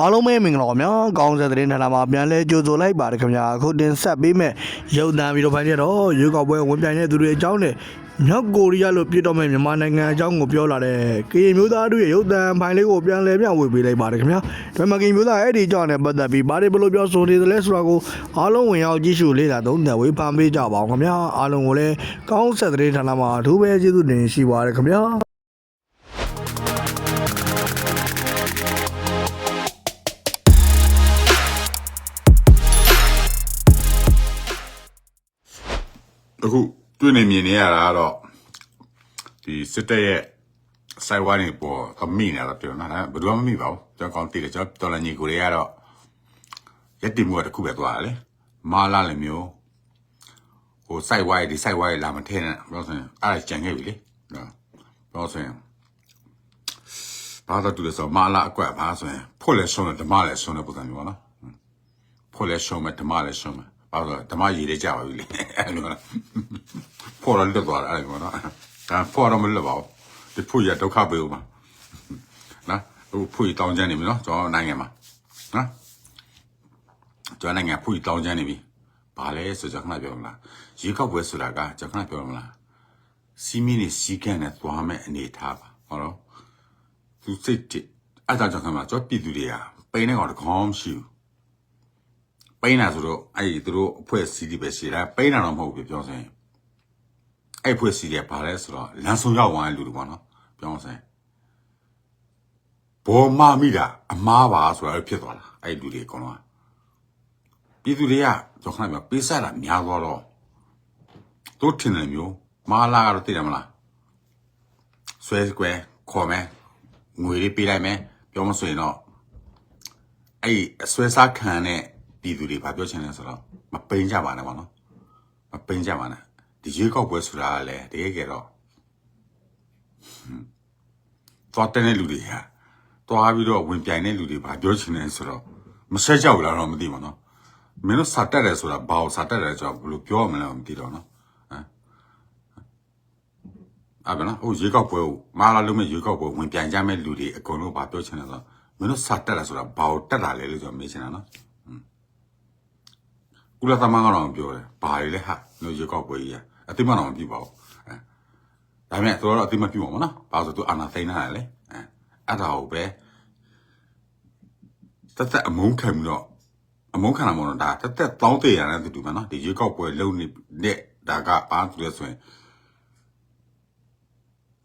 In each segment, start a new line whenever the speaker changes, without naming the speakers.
အားလုံးပဲမင်္ဂလာပါများကောင်းတဲ့သတင်းဌာနမှာပြန်လဲကြိုဆိုလိုက်ပါတယ်ခင်ဗျာအခုတင်ဆက်ပေးမဲ့ရုပ်သံဗီဒီယိုဖိုင်တွေတော့ရွေးကောက်ပွဲဝင်ပြိုင်တဲ့သူတွေအကြောင်းနဲ့မြောက်ကိုရီးယားလို့ပြစ်တော့မဲ့မြန်မာနိုင်ငံအကြောင်းကိုပြောလာတဲ့ကရင်မျိုးသားတို့ရဲ့ရုပ်သံဖိုင်လေးကိုပြန်လဲပြဝေပေးလိုက်ပါတယ်ခင်ဗျာဒါပေမဲ့ကရင်မျိုးသားအဲ့ဒီအကြောင်းနဲ့ပတ်သက်ပြီးဘာတွေဘယ်လိုပြောဆိုနေသလဲဆိုတာကိုအားလုံးဝင်ရောက်ကြည့်ရှုလေ့လာသုံးသပ်ဝေဖန်ပေးကြပါအောင်ခင်ဗျာအားလုံးကိုလည်းကောင်းဆက်သတင်းဌာနမှာအထူးပဲကျေးဇူးတင်ရှိပါတယ်ခင်ဗျာ
တွေ့နေမြင်နေရတာကတော့ဒီစစ်တပ်ရဲ့စိုက်ဝါးနေပေါ်ကမိနေတာပြောနေတာဘယ်သူမှမမိပါဘူးကျွန်တော်ကောင်းတည်တယ်ကျွန်တော်တော်လည်းညီကိုတွေကတော့ရက်တင်မှုကတစ်ခုပဲသွားတယ်လေမာလာလည်းမျိုးဟိုစိုက်ဝါးဒီစိုက်ဝါးလာမထဲနဲ့ပြောဆိုရင်အဲ့ဒါကြံခဲ့ပြီလေနော်ပြောဆိုရင်ဘာသာတူလဲဆိုမာလာအကွက်ဘာဆိုရင်ဖို့လဲဆုံးတယ်ဓမ္မလဲဆုံးတယ်ပုံစံမျိုးပါနော်ဖို့လဲရှုံးမယ်ဓမ္မလဲရှုံးမယ် ဘာလို့လဲဓမ္မရည်လေးကြပါပြီလေအဲ့လိုလားဖို့ရလွတ်သွားတာအဲ့လိုနော်ဒါဖို့တော့မလွတ်ပါဘူးဒီဖို့ရဒုက္ခပေးဦးမှာနော်ဟိုဖို့ရတောင်းချမ်းနေပြီနော်ကျွန်တော်နိုင်ငံမှာနော်ကျွန်တော်နိုင်ငံဖို့ရတောင်းချမ်းနေပြီဘာလဲဆိုကြခဏပြောမလားရေခောက်ပွဲဆိုတာကကြခဏပြောမလားစီမီနေစီကန်နဲ့သွားမဲ့အနေထားပါဟုတ်တော့သူစိတ်တအဲ့ဒါကြောင့်ခဏမှာကျွန်တော်ပြည်သူတွေကပိန်းနေကောင်တကောင်းမရှိဘူး ပိန်းတာဆိုတော့အဲ့ဒီသူတို့အဖွဲ့စီတီပဲရှိတာပိန်းတာတော့မဟုတ်ဘူးပြောစင်အဲ့အဖွဲ့စီတီကဘာလဲဆိုတော့လမ်းဆုံးရောက်သွားတဲ့လူတွေပေါ့နော်ပြောစင်ဘောမမိတာအမားပါဆိုတာဖြစ်သွားတာအဲ့ဒီလူတွေအကုန်လုံးကပြည်သူတွေကကြောက်ခဏပြောပေးဆက်တာများသွားတော့တို့ထင်တယ်မျိုးမာလာကတော့သိတယ်မလားဆွဲကွယ်ခေါ်မယ်ငွေလေးပေးလိုက်မယ်ပြောမဆိုရင်တော့အဲ့အဆွဲစားခံတဲ့ ပြည်သူတွေဘာပြောချင်လဲဆိုတော့မပိန်ကြပါနဲ့ပေါ့နော်မပိန်ကြပါနဲ့ဒီရွေးကောက်ပွဲဆိုတာကလည်းတကယ်ကြတော့ဟွန်းသွားတဲ့လူတွေဟာသွားပြီးတော့ဝင်ပြိုင်တဲ့လူတွေဘာပြောချင်လဲဆိုတော့မဆက်ကြောက်လာတော့မသိပါနော်မင်းတို့စာတက်တယ်ဆိုတာဘာကိုစာတက်တယ်ဆိုတော့ဘယ်လိုပြောရမလဲမသိတော့နော်ဟမ်အဲ့ဒါနော်ဟိုရွေးကောက်ပွဲကိုမာလာလုံးမဲ့ရွေးကောက်ပွဲဝင်ပြိုင်ကြမဲ့လူတွေအကုန်လုံးဘာပြောချင်လဲဆိုတော့မင်းတို့စာတက်တယ်ဆိုတာဘာကိုတက်တာလဲလို့ကျွန်တော်မေးချင်တာနော် ကုလသမဂ္ဂကတော့ပြောတယ်ဘာတွေလဲဟာလို့ရေကောက်ပွဲကြီးကအတိမတ်တော့မပြပါဘူးအဲဒါပေမဲ့သူကတော့အတိမတ်ပြပါမနော်ဘာလို့ဆိုသူအာနာသိန်းထားတယ်လေအဲအဲ့ဒါကိုပဲတက်တက်အမုန်းခံပြီးတော့အမုန်းခံတာမဟုတ်တော့ဒါတက်တက်တောင်းတရာနဲ့တူတူပဲနော်ဒီရေကောက်ပွဲလုံနေတဲ့ဒါကဘာတူလဲဆိုရင်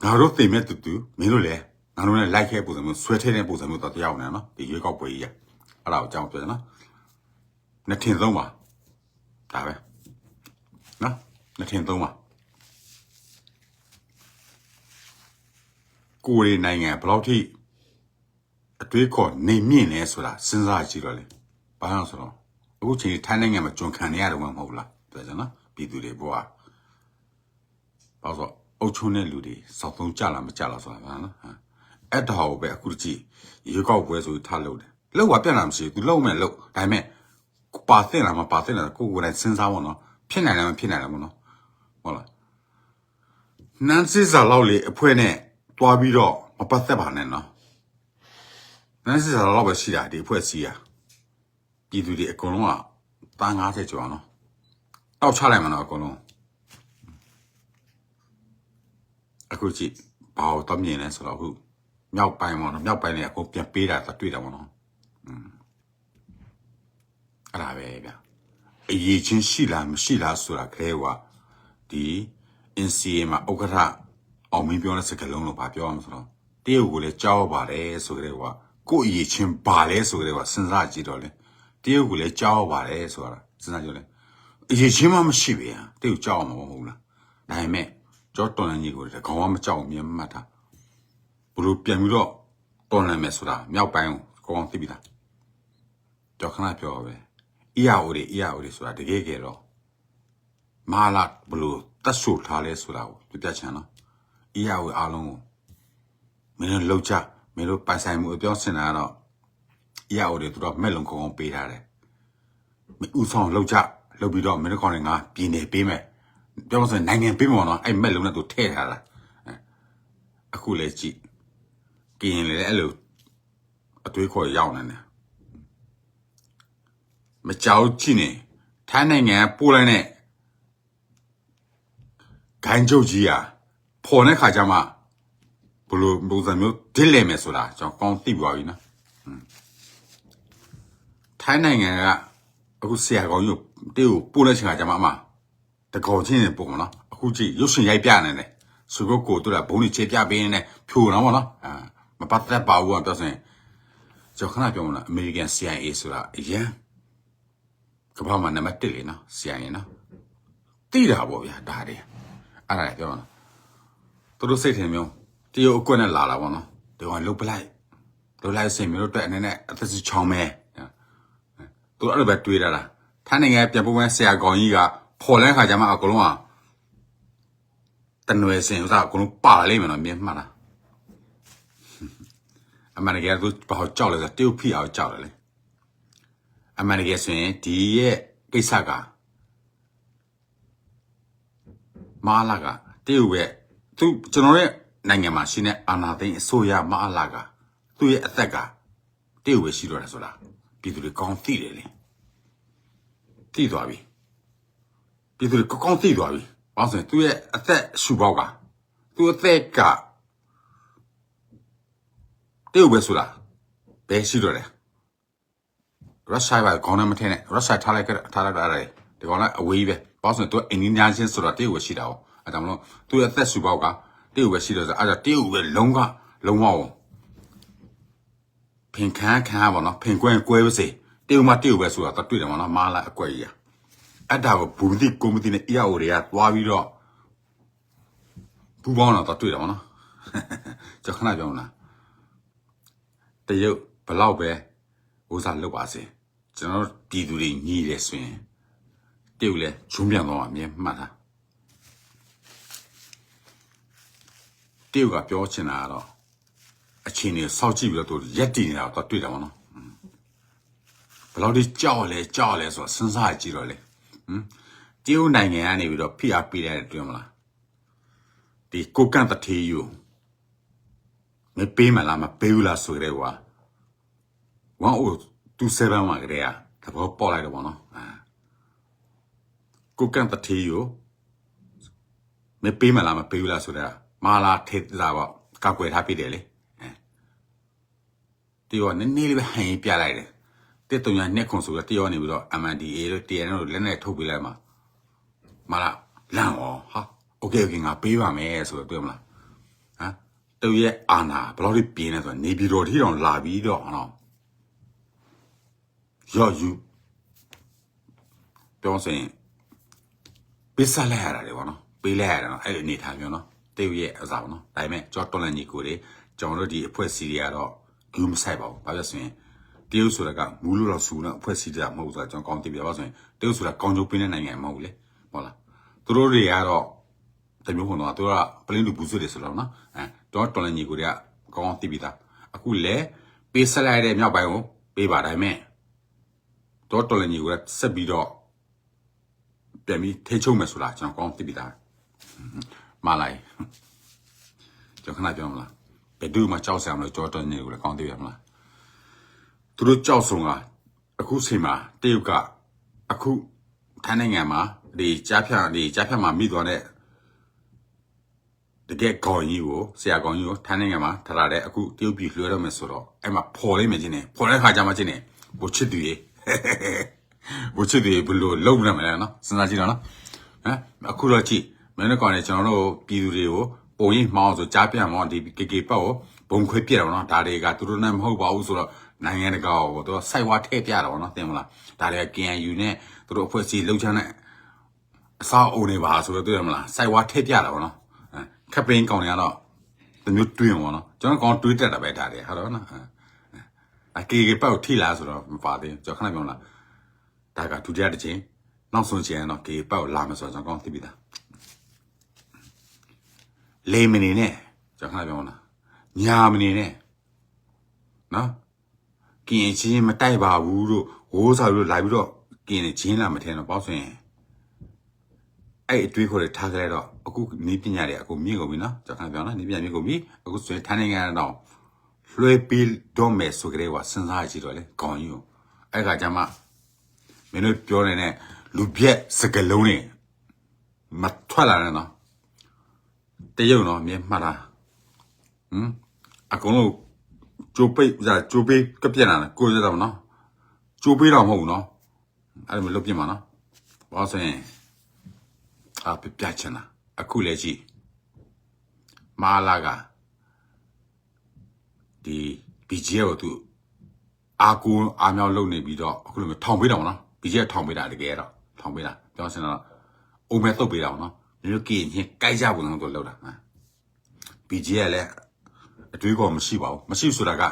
ငါတို့သိမဲ့တူတူမင်းတို့လည်းငါတို့လည်း like ခဲ့ပုံစံမျိုးဆွဲထည့်တဲ့ပုံစံမျိုးတော့တရားဝင်တယ်နော်ဒီရွေးကောက်ပွဲကြီးရအဲ့ဒါကိုအကြောင်းပြောတယ်နော်နှစ်ထင်ဆုံးပါ ဒါပဲနော်နှစ်ထင်သုံးပါကိုရီနိုင်ငံဘယ်လောက်ထိအတွေးခေါ်နေမြင့်လဲဆိုတာစဉ်းစားကြည့်တော့လေဘာလို့ဆိုတော့အခုချိန်ထိုင်းနိုင်ငံမှာကျွန်ခံနေရတယ်မဟုတ်လားပြောကြနော်ပြည်သူတွေဘွားဘာလို့အုတ်ချုံတဲ့လူတွေစောက်သုံးကြလားမကြလားဆိုတာဗျာနော်ဟမ်အဲ့ဒါကိုပဲအခုကြည့်ရေကောက်ပွဲဆိုထားလို့တယ်လောက်ပါပြက်လာမရှိဘူး तू လောက်မယ်လောက်ဒါပေမဲ့ ပါသိလားမပါသိလားကိုယ်ကိုယ်တိုင်စဉ်းစားပါတော့ဖြစ်နိုင်တယ်မဖြစ်နိုင်တယ်မနော်ဟုတ်လားနန်းစစ်စာလောက်လေအဖွဲနဲ့တွားပြီးတော့မပတ်သက်ပါနဲ့နော်နန်းစစ်စာလောက်ပဲရှိတာဒီအဖွဲစီးရပြည်သူတွေအကုန်လုံးကတန်း90ကျော်နော်တောက်ချလိုက်မှာနော်အကုန်လုံးအခုကြည့်ဘာလို့တမ်းမြင်လဲဆိုတော့အခုမြောက်ပိုင်းပေါ့နော်မြောက်ပိုင်းနဲ့အကုန်ပြန်ပေးတာတွေ့တာပေါ့နော် အဲ့ဒါပဲဗျအရေးချင်းရှိလားမရှိလားဆိုတာခဲကဒီ NCA မှာဥက္ကဋ္ဌအောင်မင်းပြောတဲ့စကားလုံးလို့ဗာပြောရမှာဆိုတော့တရုတ်ကိုလည်းကြောက်ပါတယ်ဆိုကြတဲ့ကကိုယ့်အရေးချင်းပါလဲဆိုကြတဲ့ကစဉ်းစားကြည့်တော့လေတရုတ်ကိုလည်းကြောက်ပါတယ်ဆိုတာစဉ်းစားကြည့်လေအရေးချင်းမှမရှိပဲဟာတရုတ်ကြောက်မှာမဟုတ်လားဒါပေမဲ့ကြောတော်လန်ကြီးကိုလည်းခေါင်းကမကြောက်မြင်မှတ်တာဘလို့ပြန်ပြီးတော့တော်လန်မယ်ဆိုတာမြောက်ပိုင်းကိုကောင်းသိပြီလားကြောက်ခဏပြောပဲ အီယာအိုတွေအီယာအိုတွေဆိုတာတကယ်ကြတော့မာလာဘလို့တတ်ဆူထားလဲဆိုတာကိုပြပြချင်နော်အီယာအိုအားလုံးကိုမင်းတို့လောက်ချမင်းတို့ပိုင်ဆိုင်မှုအပြောစင်တာကတော့အီယာအိုတွေသူတို့မဲ့လုံခုံအောင်ပေးထားတယ်မင်းဥဆောင်လောက်ချလောက်ပြီးတော့မင်းတို့ကောင်းနေငါပြည်နေပေးမယ်ပြောမစင်နိုင်ငံပေးမှာနော်အဲ့မဲ့လုံနဲ့သူထည့်ထားတာအဲအခုလေကြည့်ကရင်လေအဲ့လိုအတွေးခေါ်ရောက်နေတယ် မကြောက်ကြည့်နေထိုင်းနိုင်ငံပိုးလိုက်နဲ့ဂိုင်းချုပ်ကြီးอ่ะပေါ်တဲ့ခါကျမှဘလို့ပုံစံမျိုးဒစ်လဲမယ်ဆိုတာကျွန်တော်ကောင်းသိပါပြီနော်ဟွန်းထိုင်းနိုင်ငံကအခုဆရာကောင်းကြီးကိုတေးကိုပို့တဲ့ချိန်ခါကျမှအမတကောင်ချင်းနေပုံမနော်အခုကြည့်ရုပ်ရှင်ရိုက်ပြနေတယ်ဆိုတော့ကိုတို့ကဘုံကြီးချေပြပေးနေတယ်ဖြိုတော့ဗောနော်အာမပတ်သက်ပါဘူးကပြောစင်ကျွန်တော်ခဏပြောမလား American CIA ဆိုတာအရင် ကမ္ဘာမှာနံပါတ်1လေနော်ဆရာရင်နော်တိတာပေါ့ဗျာဒါတွေအဲ့ဒါပြောနော်သူတို့စိတ်ထင်မျိုးတရုတ်အကွက်နဲ့လာတာပေါ့နော်ဒီကောင်လုတ်ပလိုက်လုတ်လိုက်စင်မျိုးတို့အတွက်အနေနဲ့အသက်စီချောင်းမဲသူတို့အဲ့လိုပဲတွေးတာလားထိုင်းနိုင်ငံပြန်ပို့မဲ့ဆရာကောင်ကြီးကဖော်လဲခါကျမှအကုန်လုံးကတနွယ်စင်ဥစားအကုန်လုံးပါလာလိမ့်မယ်နော်မြင်မှတ်လားအမှန်တကယ်သူဘာလို့ကြောက်လဲဆိုတော့တရုတ်ဖိအောင်ကြောက်တယ်လေ အမှန်တကယ်ဆိုရင်ဒီရဲ့ကိစ္စကမာလာကတရုတ်ရဲ့သူကျွန်တော်ရဲ့နိုင်ငံမှာရှိတဲ့အာဏာသိမ်းအစိုးရမာလာကသူ့ရဲ့အသက်ကတရုတ်ပဲရှိတော့တယ်ဆိုတာပြည်သူတွေကောင်းသိတယ်လေသိသွားပြီပြည်သူတွေကောင်းသိသွားပြီဘာလို့ဆိုရင်သူ့ရဲ့အသက်ရှူပေါက်ကသူ့အသက်ကတရုတ်ပဲဆိုတာဘယ်ရှိတော့တယ် ရုရှားကခေါင်းနဲ့မထင်းနဲ့ရုရှားထားလိုက်ခဲ့ထားလိုက်တာလေဒီကောင်ကအဝေးပဲပေါ့ဆိုရင်သူအင်ဒီနီယာချင်းဆိုတော့တရုတ်ပဲရှိတာ哦အဲဒါမလို့သူရဲ့အသက်ရှူပေါက်ကတရုတ်ပဲရှိတော့ဆိုအဲဒါတရုတ်ပဲလုံးကလုံးဝအောင်ဖင်ခန်းခန်းပါနော်ဖင်ကွဲကွဲပါစေတရုတ်မှတရုတ်ပဲဆိုတာတော့တွေ့တယ်မနော်မာလာအကွက်ကြီးอ่ะအဲ့ဒါကိုဘူမတိကိုမတိနဲ့အရာအိုတွေကသွားပြီးတော့ဘူပေါင်းတော့တွေ့တယ်မနော်ကျွန်တော်ခဏပြောမလားတရုတ်ဘလောက်ပဲ ဥစားလုပ်ပါစေ ကျွန်တော်တို့ပြည်သူတွေညီတယ်ဆိုရင်တရုတ်လည်းဂျုံပြန်တော့အမြဲမှတ်တာတရုတ်ကပြောချင်တာကတော့အချင်းတွေစောက်ကြည့်ပြီးတော့သူရက်တည်နေတာတော့တွေ့တယ်မနော်อืมဘယ်လောက်ဒီကြောက်လဲကြောက်လဲဆိုတော့စဉ်းစားကြည့်တော့လေဟမ်တရုတ်နိုင်ငံကနေပြီးတော့ဖိအားပေးတယ်တွေ့မလားဒီကိုကန့်တထေးယူမပေးမလားမပေးဘူးလားဆိုကြတယ် ကွာ 1027မှာကလေးอ่ะသဘောပေါက်လိုက်တော့ဗောနော်အာကိုကန်တတီယိုမပေးမလားမပေးဘူးလားဆိုတော့မာလာထေတာပေါ့ကောက်ွယ်ထားပြတယ်လေအဲတီရောနည်းနည်းလေးပဲဟန်ပြလိုက်တယ်တစ်တုံညာနှစ်ခွန်ဆိုတော့တီရောနေပြီးတော့ MNDA တို့ TN တို့လက်နဲ့ထုတ်ပေးလိုက်မှာမာလာလန့်ဩဟာโอเคโอเคငါပေးပါမယ်ဆိုတော့တွေ့မလားဟမ်တူရဲ့အာနာဘယ်လိုပြင်းလဲဆိုတော့နေပြည်တော်ထီတောင်လာပြီးတော့ဟောနော် ရော့ယူပြောစင်ပေးဆက်လိုက်ရတာလေဗောနော်ပေးလိုက်ရတာနော်အဲ့ဒီအနေထားမျိုးနော်တေးရဲ့အစားဗောနော်ဒါပေမဲ့ကြောတော်လန်ကြီးကိုတွေကျွန်တော်တို့ဒီအဖွဲ့စီတွေကတော့ဂူးမဆိုင်ပါဘူးဘာလို့ဆိုရင်တရုတ်ဆိုတာကမူလို့တော့ဆူတော့အဖွဲ့စီတွေကမဟုတ်ဆိုတော့ကျွန်တော်ကောင်းသိပြပါဆိုရင်တရုတ်ဆိုတာကောင်းကျိုးပေးတဲ့နိုင်ငံမဟုတ်ဘူးလေဟုတ်လားသူတို့တွေကတော့တမျိုးပုံတော့သူကပလင်းလူဘူးစွတ်တွေဆိုတော့နော်အဲတော့တော်လန်ကြီးကိုတွေကကောင်းသိပြီးသားအခုလဲပေးဆက်လိုက်တဲ့မြောက်ပိုင်းကိုပေးပါဒါပေမဲ့ တော့တော်လည်းညီကိုဆက်ပြီးတော့ပြန်ပြီးထိချုံမယ်ဆိုတာကျွန်တော်ကောင်းသိပြီးသားမလိုက်ကျွန်တော်ခဏပြောမလားဘယ်သူမှကြောက်စရာမလိုကြောတော်ညီကိုလည်းကောင်းသိရမလားသူတို့ကြောက်ဆုံးကအခုချိန်မှာတရုတ်ကအခုထိုင်းနိုင်ငံမှာဒီကြားဖြတ်ဒီကြားဖြတ်မှာမိသွားတဲ့တကယ်ကောင်းကြီးကိုဆရာကောင်းကြီးကိုထိုင်းနိုင်ငံမှာထားရတဲ့အခုတရုတ်ပြည်လွှဲတော့မယ်ဆိုတော့အဲ့မှာဖော်လိုက်မယ်ချင်းနေဖော်တဲ့ခါကျမှချင်းနေဘိုချစ်သူရေ ဘုချစ်တွေဘလို့လုံနေမလဲနော်စဉ်းစားကြည့်တော့နော်ဟမ်အခုတော့ကြည့်မင်းတို့ကောင်နေကျွန်တော်တို့ပြည်သူတွေကိုပုံရိပ်မှောင်းဆိုကြားပြန်မောင်းဒီကေကေပတ်ကိုဘုံခွေးပြက်တော့နော်ဒါတွေကသူတို့နဲ့မဟုတ်ပါဘူးဆိုတော့နိုင်ငံတကာကိုသူကစိုက်ဝါထည့်ပြတော့နော်တင်မလားဒါတွေက KNU နဲ့သူတို့အဖွဲ့အစည်းလှုပ်ချမ်းတဲ့အစားအုံနေပါဆိုတော့တွေ့ရမလားစိုက်ဝါထည့်ပြတာပေါ့နော်ခပ်ပင်းကောင်တွေကတော့ဒီမျိုးတွင်းပေါ့နော်ကျွန်တော်ကောင်တွေးတက်တာပဲဒါတွေဟုတ်တော့နော် အကေကေပတ်ကိုထိလားဆိုတော့မပါသေးဘူးကျွန်တော်ခဏပြောလားဒါကဒုတိယတစ်ချိန်နောက်ဆုံးချိန်ကတော့ကေပေါက်လာမယ်ဆိုတော့ကျွန်တော်ကောင်းသိပြီသားလေမနေနဲ့ကျွန်တော်ခဏပြောမလားညာမနေနဲ့နော်ကင်ချင်းမတိုက်ပါဘူးတို့ဝိုးစားပြီးတော့လာပြီးတော့ကင်နေချင်းလာမထင်တော့ပေါ့ဆိုရင်အဲ့အတွေးခေါ်တွေထားကြလိုက်တော့အခုနီးပညာတွေအခုမြင့်ကုန်ပြီနော်ကျွန်တော်ခဏပြောနော်နီးပညာမြင့်ကုန်ပြီအခုဆိုရင်ထိုင်းနိုင်ငံတော့ လွှဲပြီးတော့မယ်ဆိုကြတဲ့ကစဉ်းစားကြည့်တော့လေခေါင်းကြီးကိုအဲ့ကကြမှာမင်းတို့ပြောနေတဲ့လူပြက်စကလုံးတွေမထွက်လာနဲ့နော်တရုံနော်မြင်မှတ်လားဟမ်အကုန်လုံးကြိုးပိတ်ဇာကြိုးပိတ်ကပြက်လာတယ်ကိုယ်ရတော့နော်ကြိုးပိတ်တော့မဟုတ်ဘူးနော်အဲ့ဒါမလုပ်ပြမှာနော်ဘာလို့ဆိုရင်အပြပြချင်တာအခုလည်းကြည့်မာလာက ဒီ BGL ကိုသူအာကူအာမြောက်လုပ်နေပြီးတော့အခုလိုမျိုးထောင်ပေးတော့နော် BGL ထောင်ပေးတာတကယ်တော့ထောင်ပေးတာပြောစင်တော့အိုမဲတုတ်ပေးတာနော်မျိုးကြည့်ရင်ကြိုက်ကြဘူးနော်သူလောက်တာဟမ် BGL လည်းအတွေးကောမရှိပါဘူးမရှိဆိုတာက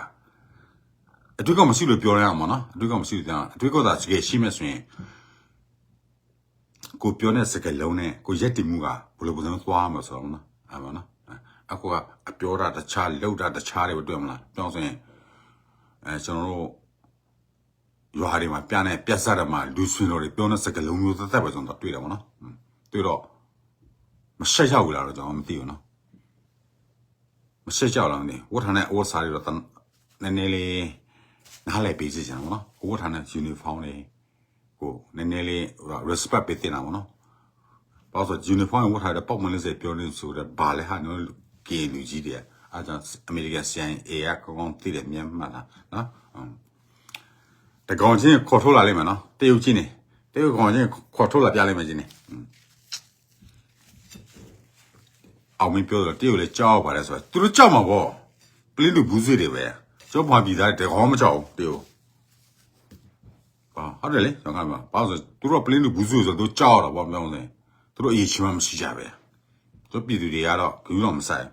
အတွေးကောမရှိလို့ပြောရအောင်မနော်အတွေးကောမရှိလို့ပြောအတွေးကောသာတကယ်ရှိမဲ့ဆိုရင်ကိုပြောတဲ့စကားလုံးနဲ့ကိုရက်တည်မှုကဘယ်လိုပုံစံသွားမှာဆိုတော့နော်အဲ့မနော် အခုကအပြောတာတခြားလောက်တာတခြားတွေတွေ့မလားပြောဆိုရင်အဲကျွန်တော်တို့ရွာတွေမှာပြတဲ့ပြက်စားတယ်မှာလူဆွေတော်တွေပြောတဲ့စကားလုံးမျိုးသက်သက်ပဲကျွန်တော်တွေ့တယ်ပေါ့နော်တွေ့တော့မရှက်ရောက်ဘူးလားတော့ကျွန်တော်မသိဘူးနော်မရှက်ကြောက်လားမသိဘူးဝတ်ထားတဲ့ဝတ်စားတွေတော့တန်နည်းနည်းလေးနားလည်ပေးစီချင်တာပေါ့နော်ဝတ်ထားတဲ့ uniform တွေကိုနည်းနည်းလေးဟို respect ပေးတင်တာပေါ့နော်ဘာလို့ဆို uniform ဝတ်ထားတဲ့ပုံမှန်လေးစေပြောနေဆိုတော့ဘာလဲဟာနော် ကေလူကြီးတွေအားကြောင့်အမေရိကန် CIA ကကောင်းကောင်းသိတယ်မြန်မှတ်လားနော်ဟုတ်တကောင်ချင်းခေါ်ထုတ်လာလိမ့်မယ်နော်တရုတ်ချင်းနေတရုတ်ကောင်ချင်းခေါ်ထုတ်လာပြလိမ့်မယ်ချင်းနေအောင်မင်းပြောတော့တရုတ်လည်းကြောက်ပါတယ်ဆိုတော့သူတို့ကြောက်မှာပေါ့ပလင်းလူဘူးဆွေတွေပဲကျောင်းပါပြည်သားတကောမကြောက်ဘူးတရုတ်ဟာဟုတ်တယ်လေကျွန်တော်ကပါဘာလို့သူတို့ပလင်းလူဘူးဆွေဆိုတော့သူကြောက်တာပေါ့ပြောင်းနေသူတို့အရေးချင်မှမရှိကြပဲသူပြည်သူတွေကတော့ဂူးတော့မဆိုင်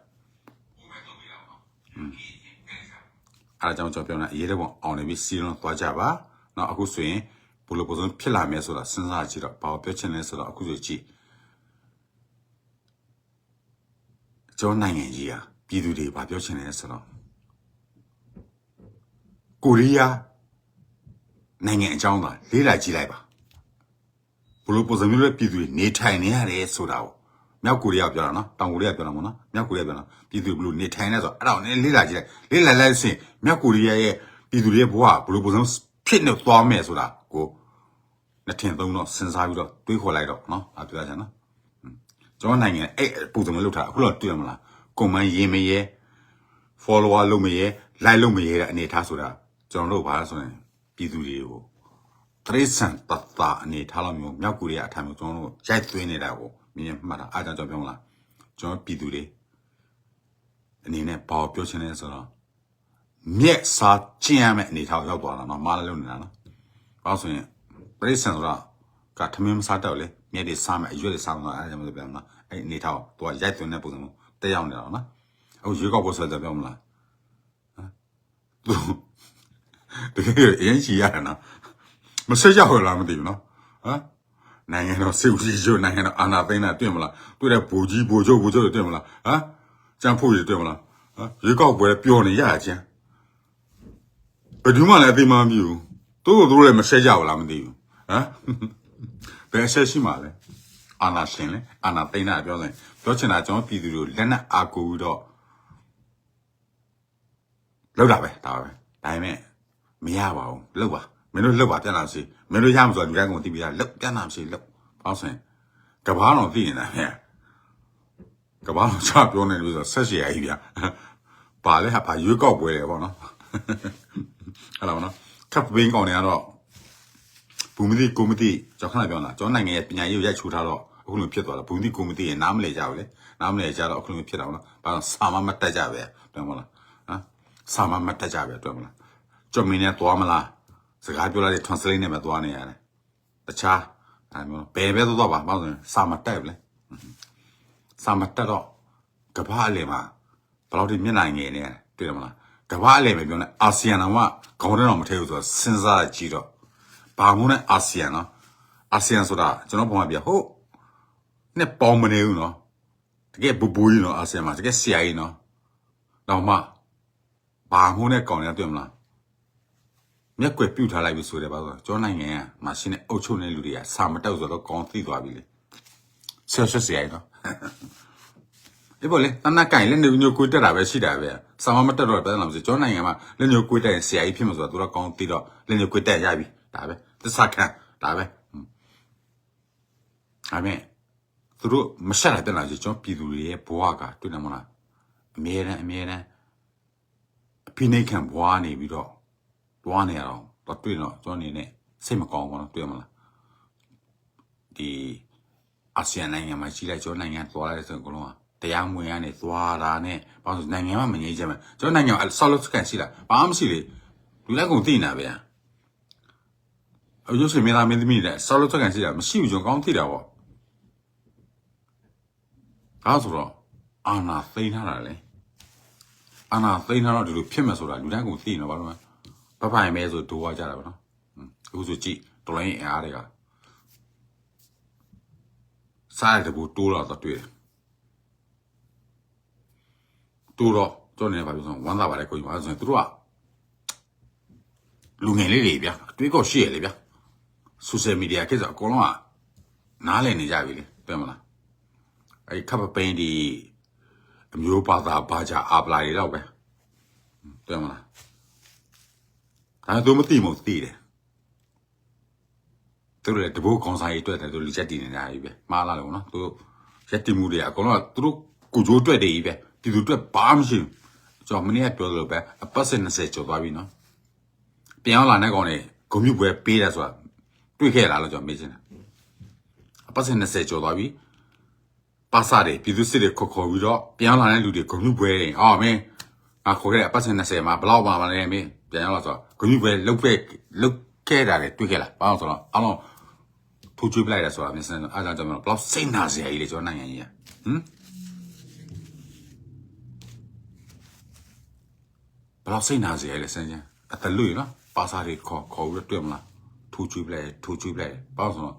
အားကြောင့်ကျွန်တော်ပြောနေအရေးတဲ့ပေါ့အောင်နေပြီးစီလုံးသွားကြပါနောက်အခုဆိုရင်ဘယ်လိုပုံစံဖြစ်လာမယ်ဆိုတာစဉ်းစားကြည့်တော့ဘာပြောချင်လဲဆိုတော့အခုဆိုကြည့်ကျွန်တော်နိုင်ငံကြီးอ่ะပြည်သူတွေဘာပြောချင်လဲဆိုတော့ကိုရီးယားနိုင်ငံအကြောင်းသာလေးလာကြည့်လိုက်ပါဘလို့ပုံစံမျိုးနဲ့ပြည်သူတွေနေထိုင်နေရတယ်ဆိုတာကို မြောက်ကိုရီးယားပြောတာနော်တောင်ကိုရီးယားပြောတာမဟုတ်နော်မြောက်ကိုရီးယားပြောတာပြည်သူဘလို့နေထိုင်နေဆိုတော့အဲ့ဒါကိုနည်းလေးလာကြည့်လိုက်လေးလာလိုက်စင်မြောက်ကိုရီးယားရဲ့ပြည်သူတွေရဲ့ဘဝဘလို့ပုံစံဖြစ်နေသွားမယ်ဆိုတာကိုနှစ်ထင်သုံးတော့စဉ်းစားပြီးတော့တွေးခေါ်လိုက်တော့နော်အပြောရချင်နော်ကျွန်တော်နိုင်ငံအဲ့ပုံစံမျိုးလုပ်ထားအခုတော့တွေ့ရမလားကွန်မန်ရေးမရဲ follower လုပ်မရဲ like လုပ်မရဲတဲ့အနေထားဆိုတာကျွန်တော်တို့ဘာလဲဆိုရင်ပြည်သူတွေကိုတရိစံတတအနေထားလို့မျိုးမြောက်ကိုရီးယားအထိုင်မျိုးကျွန်တော်တို့ရိုက်သွင်းနေတာကို မြင်မှတ်တာအားကြောင့်ကျွန်တော်ပြောမလားကျွန်တော်ပြည်သူတွေအနေနဲ့ဘာကိုပြောချင်လဲဆိုတော့မြက်စားကျင့်ရမယ့်အနေထားကိုရောက်သွားတာနော်မားလည်းလုပ်နေတာနော်ဘာလို့ဆိုရင်တရိစံဆိုတာကထမင်းမစားတော့လေမြက်တွေစားမယ်အရွက်တွေစားမှာအားကြောင့်မလို့ပြောမလားအဲ့အနေထားကိုသူကရိုက်သွင်းတဲ့ပုံစံမျိုးတက်ရောက်နေတာနော်အခုရွေးကောက်ဖို့ဆိုတော့ပြောမလားသူတကယ်အရင်ကြီးရတယ်နော်မဆက်ရောက်လာမသိဘူးနော်ဟမ် နိုင်ငံတော်စေဦးကြီးကျိုးနိုင်ငံတော်အာဏာသိမ်းတာတွေ့မလားတွေ့တဲ့ဘူကြီးဘူချုပ်ဘူချုပ်တွေတွေ့မလားဟမ်ကျန်းဖို့တွေတွေ့မလားဟမ်ရေကောက်ပွဲပျော်နေရချင်းဘယ်သူမှလည်းအသိမှမပြုဘူးသူတို့တို့လည်းမဆက်ကြဘူးလားမသိဘူးဟမ်ဘယ်ဆက်ရှိမှလဲအာဏာရှင်လဲအာဏာသိမ်းတာပြောစင်ပြောချင်တာကျွန်တော်ပြည်သူတို့လက်နက်အားကိုပြီးတော့လောက်တာပဲဒါပဲဒါပေမဲ့မရပါဘူးလောက်ပါ မင်းတို့လောက်ပါပြန်လာစီမင်းတို့ရမှာဆိုလူတိုင်းကုန်သိပြီးသားလောက်ပြန်လာစီလောက်ဘောင်းစင်ကဘာတော့သိနေတာဟဲ့ကဘာတော့ချပြောနေလို့ဆိုဆက်ရှည်အကြီးဗျာပါလဲဟာပါရွေးကောက်ပွဲတယ်ပေါ့နော်အဲ့လိုနော်ကပ်ဘင်းကောင်တွေကတော့ဘူမတိကိုမတိကျွန်တော်ခဏပြောလားကျွန်တော်နိုင်ငံရဲ့ပညာရေးကိုရိုက်ချိုးထားတော့အခုလိုဖြစ်သွားတာဘူမတိကိုမတိရဲ့နားမလဲကြဘူးလေနားမလဲကြတော့အခုလိုဖြစ်တာပေါ့နော်ဘာလို့စာမမတက်ကြပဲတယ်မလားဟမ်စာမမတ်တက်ကြပဲတွေ့မလားကြော်မင်းနဲ့သွားမလား စကားပြောလိုက်တဲ့ translate နဲ့ပဲသွားနေရတယ်တခြားအဲမျိုးဘယ်ပဲသွားပါဘာလို့လဲစာမတက်ဘူးလေစာမတက်တော့ကဘာအလေမှာဘယ်လောက်ထိမျက်နှာငယ်နေလဲတွေ့တယ်မလားကဘာအလေပဲပြောနေအာဆီယံတော့ခေါင်းထဲတော့မထဲဘူးဆိုတော့စဉ်းစားကြည့်တော့ဘာမှနဲ့အာဆီယံနော်အာဆီယံဆိုတာကျွန်တော်ပုံမှန်ပြဟုတ်နဲ့ပေါင်းမနေဘူးနော်တကယ်ဘူဘူကြီးနော်အာဆီယံမှာတကယ်ဆရာကြီးနော်တော့မှဘာမှနဲ့ကောင်းရတွေ့မလား မျက်ကွယ်ပြုတ်ထားလိုက်ပြီဆိုတယ်ပါဆိုကျောင်းနိုင်ငံကမာရှင်းနဲ့အုပ်ချုပ်နေလူတွေကစာမတောက်ဆိုတော့ကောင်းသိသွားပြီလေဆက်ဆက်စရိုက်တော့ဒီပေါ်လေတနက်ကင်လည်းညိုကိုတက်တာပဲရှိတာပဲစာမမတက်တော့ပြန်လာမစကျောင်းနိုင်ငံမှာလည်းညိုကိုတက်ရင်ဆရာကြီးဖြစ်မှာဆိုတော့သူတော့ကောင်းသိတော့လည်းညိုကိုတက်ရပြီဒါပဲသစ္စာခံဒါပဲဟွန်းဒါပေမဲ့သူတို့မဆက်ရတဲ့လားကျွန်တော်ပြည်သူတွေရဲ့ဘဝကတွေ့နေမလားအမြဲတမ်းအမြဲတမ်းအဖိနှိတ်ခံဘဝနေပြီးတော့ တွားနေရတော့တော့တွေ့တော့ကျွန်တော်အနေနဲ့စိတ်မကောင်းဘူးနော်တွေ့မလားဒီအာဆီယံနိုင်ငံမှာရှိလိုက်ကျွန်တော်နိုင်ငံသွားလိုက်တဲ့ဆိုအကုန်လုံးကတရားမဝင်ရနေသွားတာနဲ့ဘာလို့လဲနိုင်ငံမှာမငြိမ်းချမ်းဘူးကျွန်တော်နိုင်ငံဆောက်လုပ်စကန်ရှိလားဘာမှမရှိလေလူလိုက်ကုန်သိနေတာဗျာအကျိုးစင်မင်းသားမင်းသမီးတွေဆောက်လုပ်စကန်ရှိတာမရှိဘူးကျွန်တော်ကောင်းသိတာပေါ့ဒါဆိုတော့အာနာသိမ်းထားတာလေအာနာသိမ်းထားတော့ဒီလိုဖြစ်မယ်ဆိုတာလူတိုင်းကုန်သိနေပါတော့ဘ ဖိုင်မဲဆိုဒိုးဝကြတာပဲနော်အခုဆိုကြည့်တော်လိုင်းအားတွေကစားတဲ့ဘူတိုးတော့တွေ့တယ်တိုးတော့ကျွန်တော်နေပါပြောဆိုဝမ်းသာပါတယ်ကိုကြီးပါဆိုရင်သူတို့ကလူငယ်လေးတွေဗျာအတွေးကောရှိရလေဗျာ social media ကိစ္စအကုန်လုံးကနားလည်နေကြပြီလေတွေ့မလားအဲ့ခပ်ပပိန်းဒီအမျိုးဘာသာဘာသာအပလာတွေတော့ပဲတွေ့မလားအဲ့ ဒါသူမသိမို့သိတယ်သူတို့လည်းတဘိုးခေါင်းဆိုင်တွေတွေ့တယ်သူလူချက်တည်နေတာကြီးပဲမှားလာလို့နော်သူတို့ရက်တည်မှုတွေအကုန်လုံးကသူတို့ကိုကြိုးတွေ့တယ်ကြီးပဲပြည်သူတွေ့ဘာမှမရှိဘူးကျွန်တော်မနေ့ကပြောသလိုပဲအပတ်စဉ်20ကျော်သွားပြီနော်ပြန်ရောက်လာတဲ့ကောင်တွေဂုံမြူပွဲပေးတယ်ဆိုတာတွေ့ခဲ့လားလို့ကျွန်တော်မေးချင်တယ်အပတ်စဉ်20ကျော်သွားပြီပါစာတွေပြည်သူစစ်တွေခေါ်ခေါ်ပြီးတော့ပြန်ရောက်လာတဲ့လူတွေဂုံမြူပွဲတွေအော်မင်း ငါခေါ်ခဲ့တဲ့အပတ်စဉ်20မှာဘယ်လောက်ပါမလဲမင်းပြန်ရောက်လာဆိုတော့ဂုံမြူပွဲလုတ်ဖက်လုတ်ခဲ့တာတွေတွေ့ခဲ့လားဘာလို့ဆိုတော့အလုံးထိုးချွေးပလိုက်တယ်ဆိုတာမြင်စမ်းအားကြောင့်ကျွန်တော်ဘယ်လောက်စိတ်နာစရာကြီးလေကျွန်တော်နိုင်ငံကြီးကဟမ်ဘယ်လောက်စိတ်နာစရာလဲစမ်းချင်အတလူရနော်ပါစာတွေခေါ်ခေါ်ပြီးတော့တွေ့မလားထိုးချွေးပလိုက်ထိုးချွေးပလိုက်ဘာလို့ဆိုတော့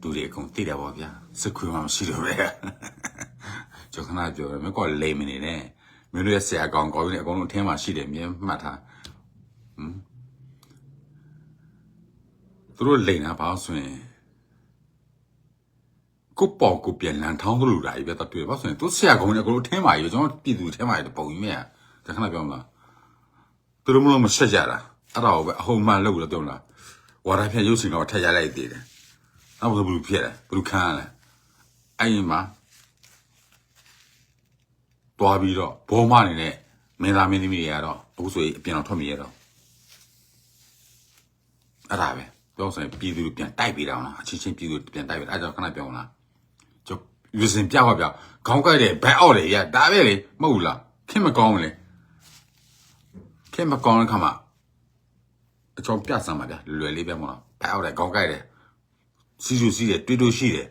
သူတွေအကုန်သိတယ်ပေါ့ဗျာစခွေးမှမရှိတော့ပဲကျွန်တော်ခဏပြောတယ်မကောလိမ်မနေနဲ့ မင်းတို့ရဲ့ဆရာကောင်ကောင်းနေအကုန်လုံးအထင်းမှာရှိတယ်မြင်မှတ်ထားဟမ်သူတို့လိမ်တာဘာလို့ဆိုရင်ကိုပေါ့ကိုပြန်လန်ထောင်းသလိုတာကြီးပဲတော့တွေ့ဘာလို့ဆိုရင်သူဆရာကောင်တွေအကုန်လုံးအထင်းမှာကြီးပဲကျွန်တော်ပြည်သူအထင်းမှာကြီးပုံကြီးမြဲတခဏပြောမလားသူတို့မလို့မဆက်ကြတာအဲ့ဒါကိုပဲအဟုန်မှန်လုပ်လို့ပြောမလားဝါရဖြန့်ရုပ်ရှင်တော့ထက်ရလိုက်သေးတယ်နောက်ဘယ်လိုဖြစ်လဲဘယ်လိုခံရလဲအဲ့ဒီမှာ တွားပြီးတော့ဘောမနေနဲ့မင်းသားမင်းသမီးတွေကတော့အခုဆိုရင်အပြင်တော်ထွက်မရတော့အဲ့ဒါပဲပြောဆိုရင်ပြည်သူတွေပြန်တိုက်ပြီးတော့လားအချင်းချင်းပြည်သူတွေပြန်တိုက်ပြီးအဲ့ဒါကြောင့်ခဏပြောလားကျွန်တော်ယူစင်ပြပါဗျခေါင်းကိုက်တယ်ဘက်အောက်တယ်ရဒါပဲလေမဟုတ်ဘူးလားခင်မကောင်းဘူးလေခင်မကောင်းတဲ့ခါမှာအချောင်းပြဆမ်းပါဗျလွယ်လေးပဲမဟုတ်လားဘက်အောက်တယ်ခေါင်းကိုက်တယ်စီစုစီးတယ်တွေးတိုးရှိတယ်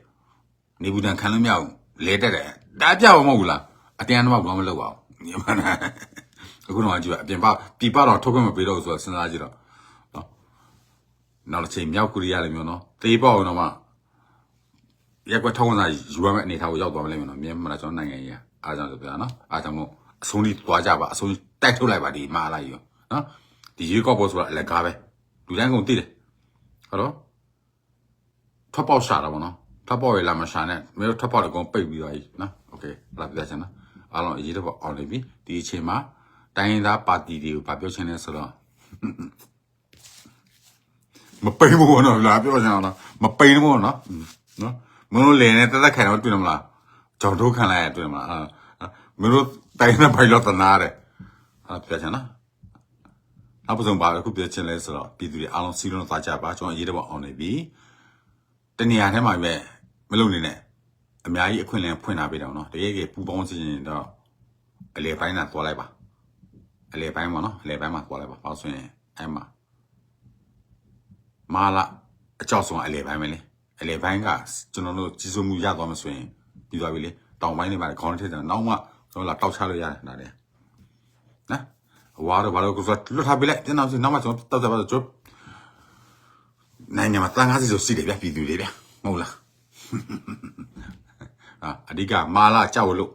နေဘူးတန်ခံလို့မရဘူးလဲတက်တယ်ဒါကြမဟုတ်ဘူးလား အတန်တော့ဘာမှမလုပ်ပါဘူးညီမနာအခုတော့ကြည့်ပါအပြင်ပါပြပတော့ထုတ်ခွင့်မပေးတော့ဘူးဆိုတော့စဉ်းစားကြည့်တော့နော်နောက်တစ်ချိန်မြောက်ကိုရီးယားလည်းမျိုးနော်တေးပေါ့တော့မှရက်ကွက်ထောင်းစားယူရမယ့်အနေထားကိုရောက်သွားမလဲမျိုးနော်မြန်မာကျွန်တော်နိုင်ငံကြီးအားကြောင့်ဆိုပြတာနော်အားကြောင့်မို့အဆုံးကြီးသွားကြပါအဆုံးကြီးတိုက်ထုတ်လိုက်ပါဒီမာလာကြီးရောနော်ဒီရွေးကောက်ပွဲဆိုတာအလက်ကားပဲလူတိုင်းကုန်သိတယ်ဟုတ်တော့ ထွက်ပေါက်ရှာတာပေါ့နော်ထွက်ပေါက်ရလာမရှာနဲ့မင်းတို့ထွက်ပေါက်လည်းအကုန်ပိတ်ပြီးသွားပြီနော်โอเคလာပြချင်နော် အားလုံးအရေးတော့အောင်နေပြီဒီအချိန်မှာတိုင်းရင်းသားပါတီတွေကိုဗာပြောချင်တယ်ဆိုတော့မပိတ်ဘူးနော်လာပြောချင်အောင်နော်မပိတ်ဘူးနော်နော်မင်းတို့လည်းနဲ့တက်တက်ခိုင်တော့တွေ့တယ်မလားကြောင်တို့ခံလိုက်ရတွေ့တယ်မလားအာမင်းတို့တိုင်းနဲ့ဘိုင်လို့တနာတယ်ဟာပြောချင်နော်နောက်ဆုံးပါအခုပြောချင်လဲဆိုတော့ပြည်သူတွေအားလုံးစီးလုံးသွားကြပါကျွန်တော်အရေးတော့အောင်နေပြီတနေရာထဲမှာပဲမလုပ်နေနဲ့ အများကြီးအခွင့်အလမ်းဖွင့်ထားပေးတော့နော်တကယ်ကြီးပူပေါင်းစီရင်တော့အလေပိုင်းကသွားလိုက်ပါအလေပိုင်းပေါ့နော်အလေပိုင်းမှာသွားလိုက်ပါဘာလို့ဆိုရင်အဲ့မှာမာလာအကြောက်ဆုံးအလေပိုင်းပဲလေအလေပိုင်းကကျွန်တော်တို့ကြီးစိုးမှုရသွားမှဆိုရင်ပြီးသွားပြီလေတောင်ပိုင်းတွေမှာခေါင်းထည့်တယ်နောက်မှကျွန်တော်လာတောက်ချလို့ရတယ်ဒါလေနော်ဝါတော့ဘာလို့ကိုဆိုလွတ်ထားပေးလိုက်ပြန်တော့စီနောက်မှကျွန်တော်တောက်ကြပါတော့ကျွန်တော်နိုင်ငံမှာတန်ကားစီဆိုစီတယ်ဗျပြည်သူတွေဗျမဟုတ်လား အာအဓိကမာလာကြောက်လို့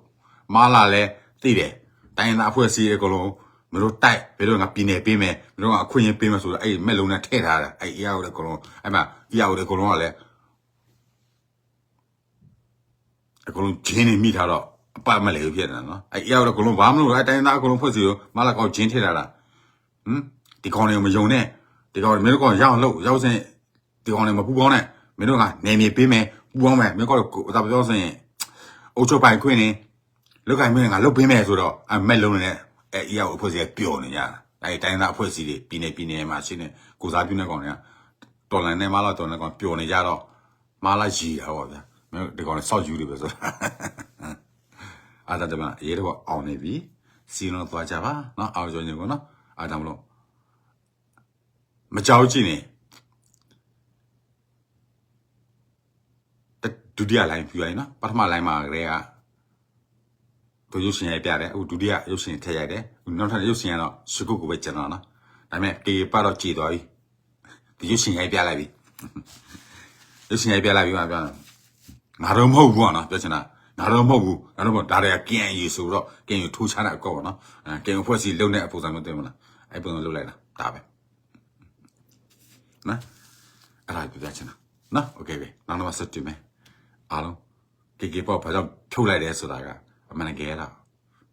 မာလာလဲသိတယ်တိုင်းသားအဖွဲ့အစည်းအကုန်လုံးမလို့တိုက်ဘယ်လိုငါပြည်နယ်ပေးမယ်ဘယ်လိုငါအခွင့်အရေးပေးမယ်ဆိုတော့အဲ့မဲ့လုံးနဲ့ထည့်ထားတာအဲ့အရာကိုလည်းအကုန်လုံးအဲ့မှာအရာကိုလည်းအကုန်လုံးကလည်းအကုန်လုံးဂျင်းနေမိထားတော့အပတ်မလဲဖြစ်နေတာနော်အဲ့အရာကိုလည်းအကုန်လုံးဘာမှမလုပ်အဲ့တိုင်းသားအကုန်လုံးဖွဲ့စီကိုမာလာကောက်ဂျင်းထည့်ထားတာဟမ်ဒီကောင်တွေမယုံနဲ့ဒီကောင်တွေမင်းတို့ကောင်ရအောင်လို့ရောက်စင်ဒီကောင်လည်းမပူပေါင်းနဲ့မင်းတို့ကနေမြေပေးမယ်ပူပေါင်းမယ်မင်းကတော့ကိုဒါပြောဆိုရင် အုတ်ချုပ်ပိုင်ခွင့်နေလောက်ကင်မင်းကလုတ်ပေးမယ်ဆိုတော့အမက်လုံးနဲ့အဲအရာကိုအဖွဲ့စီကပျော်နေကြတာအဲတိုင်းသားအဖွဲ့စီတွေပြည်နေပြည်နေမှာရှင်းနေကိုစားပြုနေကောင်တွေကတော်လန်နေမှတော့တော်လန်ကောင်ပျော်နေကြတော့မာလာကြီးတာပေါ့ဗျာမင်းဒီကောင်လည်းစောက်ယူတယ်ပဲဆိုတာအားဒါတမအရေးတော့အောင်နေပြီစီလုံးသွားကြပါနော်အောင်ကြောင်းညကိုနော်အားဒါမလို့မကြောက်ကြည့်နေ တ ဒုတိယလိုင်းပြရရင်နော်ပထမလိုင်းမှာကလေးကသူရုပ်ရှင်ရိုက်ပြတယ်အခုဒုတိယရုပ်ရှင်ထည့်ရိုက်တယ်အခုနောက်ထပ်ရုပ်ရှင်ကတော့ရှုကုတ်ကိုပဲကျန်တော့နော်ဒါပေမဲ့ကေပတ်တော့ကြည်သွားပြီဒီရုပ်ရှင်ရိုက်ပြလိုက်ပြီရုပ်ရှင်ရိုက်ပြလိုက်ပြီမှာပြောငါတော့မဟုတ်ဘူးကွာနော်ပြောချင်တာငါတော့မဟုတ်ဘူးငါတော့မဟုတ်ဒါတွေကကင်ရီဆိုတော့ကင်ရီထိုးချတဲ့အကောပေါ့နော်အဲကင်ဖွဲ့စီလုံတဲ့အပုံစံမျိုးတင်မလားအဲ့ပုံစံလုပ်လိုက်တာဒါပဲနော်အဲ့ဒါပြောချင်တာနော်โอเคပဲနောက်တော့ဆက်တွေ့မယ် အားလုံးကေကေပေါ့ဘာကြောင့်ဖြုတ်လိုက်တယ်ဆိုတာကအမှန်တကယ်လား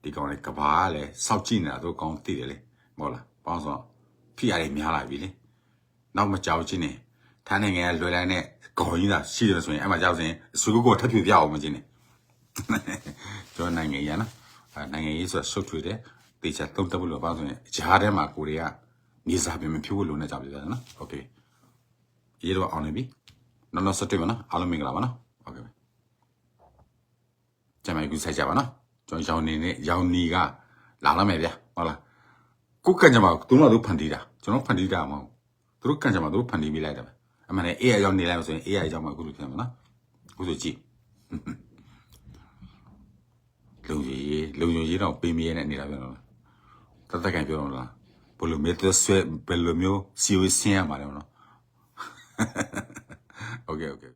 ဒီကောင်လေးကဘာလဲစောက်ကြည့်နေတာသူကောင်းသိတယ်လေမဟုတ်လားပေါင်းဆိုဖိရည်များလာပြီလေနောက်မကြောက်ချင်းနေထိုင်းနိုင်ငံကလွယ်လိုက်နဲ့ခေါင်းကြီးသာရှိတယ်ဆိုရင်အဲ့မှာကြောက်စင်စူကုကိုထပ်ပြပြအောင်မချင်းနေကျွန်တော်နိုင်ငံရနော်အဲနိုင်ငံရေးဆိုဆုတ်ထွေတယ်တေချာတုံးတက်လို့ပေါင်းဆိုရင်ဂျားထဲမှာကိုရီးယားမြေစာပြင်မဖြိုးလို့နဲ့ကြောက်ပြတယ်နော်โอเคရေးတော့အောင်နေပြီနောက်နောက်ဆက်တွေ့မယ်နော်အားလုံးမင်္ဂလာပါနော် ဟုတ်ကဲ့ကျမကူဆိုင်ကြပါနော်ကျွန်တော်ရောင်နေနဲ့ရောင်နေကလာလာမယ်ဗျာဟုတ်လားကိုကံကြမ္မာသူတို့ကသူဖန်တီးတာကျွန်တော်ဖန်တီးတာမဟုတ်သူတို့ကံကြမ္မာသူတို့ဖန်တီးပေးလိုက်တယ်ပဲအမှန်နဲ့ AI ရောက်နေလိုက်ဆိုရင် AI ရောက်မှအခုလိုဖြစ်မှာနော်အခုဆိုကြည့်လုံရည်လုံရည်တော့ပေးမရတဲ့နေတာပြန်တော့တတ်တက်ကံပြောတော့လားဘယ်လိုမျိုးသွဲဘယ်လိုမျိုးစီဝဆင်းရမှာလဲနော် Okay, okay.